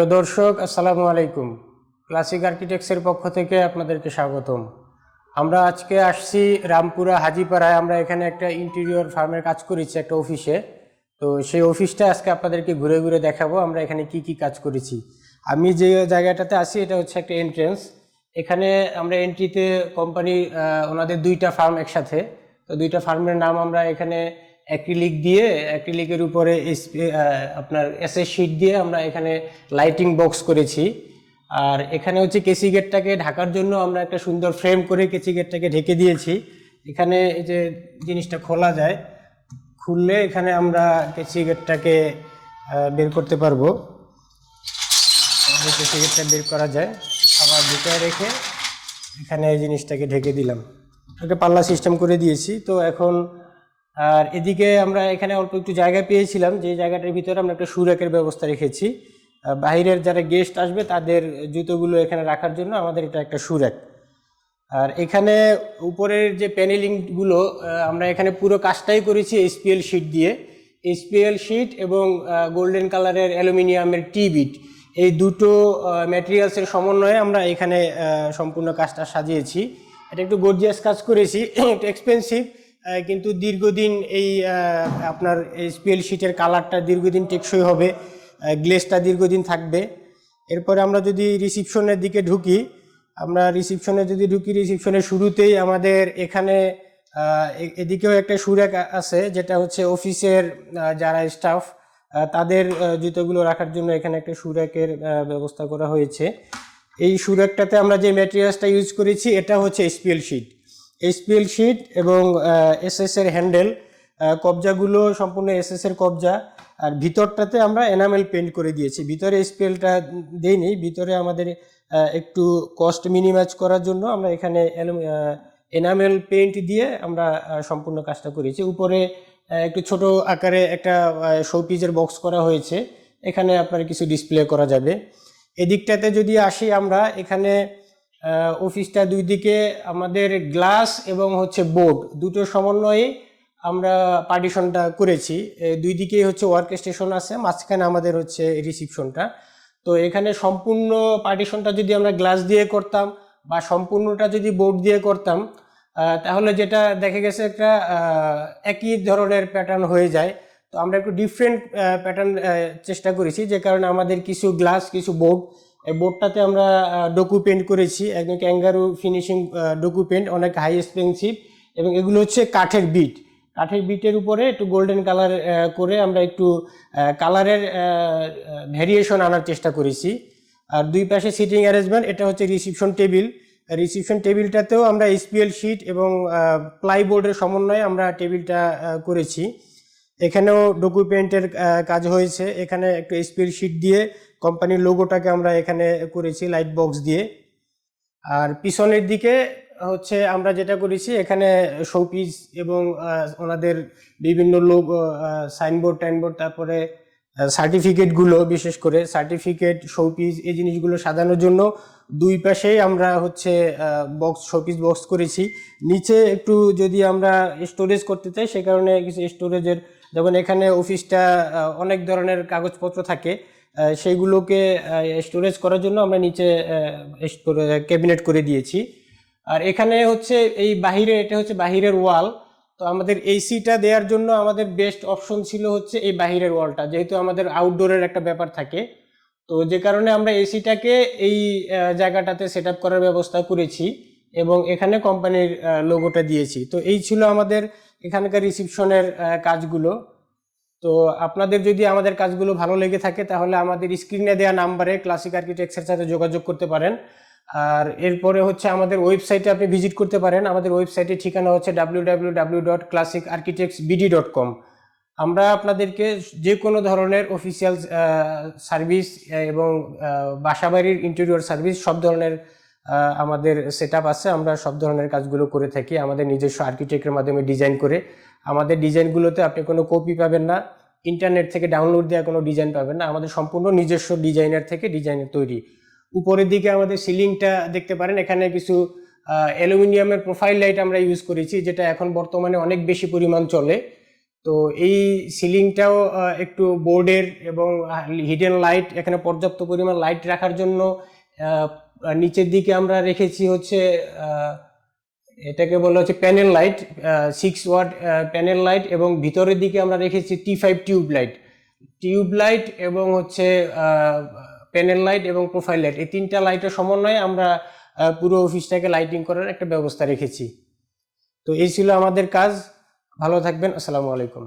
প্রিয় দর্শক, আসসালামু আলাইকুম। ক্লাসিক আর্কিটেক্টসের পক্ষ থেকে আপনাদেরকে স্বাগতম। আমরা আজকে আসছি রামপুরা হাজিপাড়ায়। আমরা এখানে একটা ইন্টেরিয়র ফার্মের কাজ করেছি একটা অফিসে তো সেই অফিসটা আজকে আপনাদেরকে ঘুরে ঘুরে দেখাবো, আমরা এখানে কি কি কাজ করেছি। আমি যে জায়গাটাতে আছি, এটা হচ্ছে একটা এন্ট্রেন্স এখানে আমরা এন্ট্রিতে কোম্পানি ওনাদের দুইটা ফার্ম একসাথে। তো দুইটা ফার্মের নাম আমরা এখানে অ্যাক্রিলিক দিয়ে অ্যাক্রিলিকের উপরে আপনার এসএস শিট দিয়ে আমরা এখানে লাইটিং বক্স করেছি। আর এখানে হচ্ছে কেসি গেটটাকে ঢাকার জন্য আমরা একটা সুন্দর ফ্রেম করে কেসি গেটটাকে ঢেকে দিয়েছি। এখানে এই যে জিনিসটা খোলা যায়, খুললে এখানে আমরা কেসি গেটটাকে বের করতে পারব। কেসি গেটটা বের করা যায়। আবার ভিতরে রেখে এখানে এই জিনিসটাকে ঢেকে দিলাম। একটা পাল্লা সিস্টেম করে দিয়েছি। তো এখন আর এদিকে আমরা এখানে অল্প একটু জায়গা পেয়েছিলাম, যে জায়গাটার ভিতরে আমরা একটা সুরাকের ব্যবস্থা রেখেছি। বাইরের যারা গেস্ট আসবে, তাদের জুতোগুলো এখানে রাখার জন্য আমাদের এটা একটা সুরাক। আর এখানে উপরের যে প্যানেলিংগুলো আমরা এখানে পুরো কাজটাই করেছি এসপিএল শিট দিয়ে। এসপিএল শিট এবং গোল্ডেন কালারের অ্যালুমিনিয়ামের টি বিট এই দুটো ম্যাটেরিয়ালসের সমন্বয়ে আমরা এখানে সম্পূর্ণ কাজটা সাজিয়েছি। এটা একটু গর্জিয়াস কাজ করেছি। একটু এক্সপেন্সিভ কিন্তু দীর্ঘদিন এই আপনার এসপিএল শিটের কালারটা দীর্ঘদিন টেকসই হবে গ্লেসটা দীর্ঘদিন থাকবে। এরপরে আমরা যদি রিসিপশনের দিকে ঢুকি, আমরা রিসিপশনে যদি ঢুকি রিসিপশনের শুরুতেই আমাদের এখানে এদিকেও একটা সুরেক আছে, যেটা হচ্ছে অফিসের যারা স্টাফ তাদের জুতোগুলো রাখার জন্য এখানে একটা সুরেকের ব্যবস্থা করা হয়েছে। এই সুরেকটাতে আমরা যে ম্যাটেরিয়ালসটা ইউজ করেছি, এটা হচ্ছে এসপিএল শিট এসপিএল শিট এবং এসএস এর হ্যান্ডেল কবজাগুলো সম্পূর্ণ এসএস এর কবজা। আর ভিতরটাতে আমরা এনামেল পেন্ট করে দিয়েছি। ভিতরে স্পেলটা দেইনি, ভিতরে আমাদের একটু কস্ট মিনিমাইজ করার জন্য আমরা এখানে এনামেল পেন্ট দিয়ে আমরা সম্পূর্ণ কাজটা করেছি। উপরে একটু ছোট আকারে একটা শোপিজের বক্স করা হয়েছে। এখানে আপনার কিছু ডিসপ্লে করা যাবে। এদিকটাতে যদি আসি আমরা, এখানে অফিসটা দুই দিকে আমাদের গ্লাস এবং হচ্ছে বোর্ড, দুটো সমন্বয়ে আমরা পার্টিশনটা করেছি। দুই দিকেই হচ্ছে ওয়ার্ক স্টেশন আছে, মাঝখানে আমাদের হচ্ছে রিসিপশনটা। তো এখানে সম্পূর্ণ পার্টিশনটা যদি আমরা গ্লাস দিয়ে করতাম বা সম্পূর্ণটা যদি বোর্ড দিয়ে করতাম তাহলে যেটা দেখা গেছে একটা একই ধরনের প্যাটার্ন হয়ে যায়। তো আমরা একটু ডিফারেন্ট প্যাটার্ন চেষ্টা করেছি, যে কারণে আমাদের কিছু গ্লাস, কিছু বোর্ড এই বোর্ডটাতে আমরা ডোকু পেন্ট করেছি। একদম ক্যাঙ্গারু ফিনিশিং ডোকু পেন্ট অনেক হাই এক্সপেন্সিভ এবং এগুলো হচ্ছে কাঠের বিট কাঠের বিটের উপরে একটু গোল্ডেন কালার করে আমরা একটু কালারের ভ্যারিয়েশন আনার চেষ্টা করেছি। আর দুই পাশে সিটিং অ্যারেঞ্জমেন্ট এটা হচ্ছে রিসিপশন টেবিল রিসিপশন টেবিলটাতেও আমরা এসপিএল শিট এবং প্লাইবোর্ডের সমন্বয়ে আমরা টেবিলটা করেছি। এখানেও ডকুমেন্টের কাজ হয়েছে। এখানে একটু শিট দিয়ে কোম্পানির লোগোটাকে আমরা এখানে করেছি লাইট বক্স দিয়ে। আর পিছনের দিকে হচ্ছে আমরা যেটা করেছি, এখানে শোপিস এবং ওনাদের বিভিন্ন লোক সাইনবোর্ড টাইনবোর্ড তারপরে সার্টিফিকেটগুলো বিশেষ করে সার্টিফিকেট শোপিস এই জিনিসগুলো সাজানোর জন্য দুই পাশেই আমরা হচ্ছে বক্স শোপিস বক্স করেছি। নিচে একটু যদি আমরা স্টোরেজ করতে চাই, সে কারণে কিছু স্টোরেজের যেমন এখানে অফিসটা অনেক ধরনের কাগজপত্র থাকে। সেইগুলোকে স্টোরেজ করার জন্য আমরা নিচে ক্যাবিনেট করে দিয়েছি। আর এখানে হচ্ছে এই বাহিরে, এটা হচ্ছে বাহিরের ওয়াল তো আমাদের এসিটা দেওয়ার জন্য আমাদের বেস্ট অপশন ছিল হচ্ছে এই বাহিরের ওয়ালটা যেহেতু আমাদের আউটডোরের একটা ব্যাপার থাকে। তো যে কারণে আমরা এসিটাকে এই জায়গাটাতে সেট করার ব্যবস্থা করেছি। এবং এখানে কোম্পানির লোগোটা দিয়েছি। তো এই ছিল আমাদের এখানকার রিসিপশনের কাজগুলো। তো আপনাদের যদি আমাদের কাজগুলো ভালো লেগে থাকে, তাহলে আমাদের স্ক্রিনে দেওয়া নাম্বারে ক্লাসিক আর্কিটেক্টের সাথে যোগাযোগ করতে পারেন। আর এরপরে হচ্ছে আমাদের ওয়েবসাইটে আপনি ভিজিট করতে পারেন। আমাদের ওয়েবসাইটের ঠিকানা হচ্ছে W W dot classic dot com আমরা আপনাদেরকে যে কোনো ধরনের অফিসিয়াল সার্ভিস এবং বাসাবাড়ির ইন্টেরিয়র সার্ভিস সব ধরনের আমাদের সেট আছে, আমরা সব ধরনের কাজগুলো করে থাকি, আমাদের নিজস্ব আর্কিটেক্টের মাধ্যমে ডিজাইন করে। আমাদের ডিজাইনগুলোতে আপনি কোনো কপি পাবেন না ইন্টারনেট থেকে ডাউনলোড দেওয়া কোনো ডিজাইন পাবেন না, আমাদের সম্পূর্ণ নিজস্ব ডিজাইনার থেকে ডিজাইনের তৈরি। উপরের দিকে আমাদের সিলিংটা দেখতে পারেন, এখানে কিছু অ্যালুমিনিয়ামের প্রোফাইল লাইট আমরা ইউজ করেছি, যেটা এখন বর্তমানে অনেক বেশি পরিমাণ চলে। তো এই সিলিংটাও একটু বোর্ডের এবং হিডেন লাইট এখানে পর্যাপ্ত পরিমাণ লাইট রাখার জন্য নিচের দিকে আমরা রেখেছি হচ্ছে এটাকে বলা হচ্ছে panel light six watt panel light এবং ভিতরের দিকে আমরা রেখেছি T five tube light tube light এবং হচ্ছে প্যানেল লাইট এবং প্রোফাইল লাইট এই তিনটা লাইটের সমন্বয়ে আমরা পুরো অফিসটাকে লাইটিং করার একটা ব্যবস্থা রেখেছি। তো এই ছিল আমাদের কাজ। ভালো থাকবেন। আসসালামু আলাইকুম।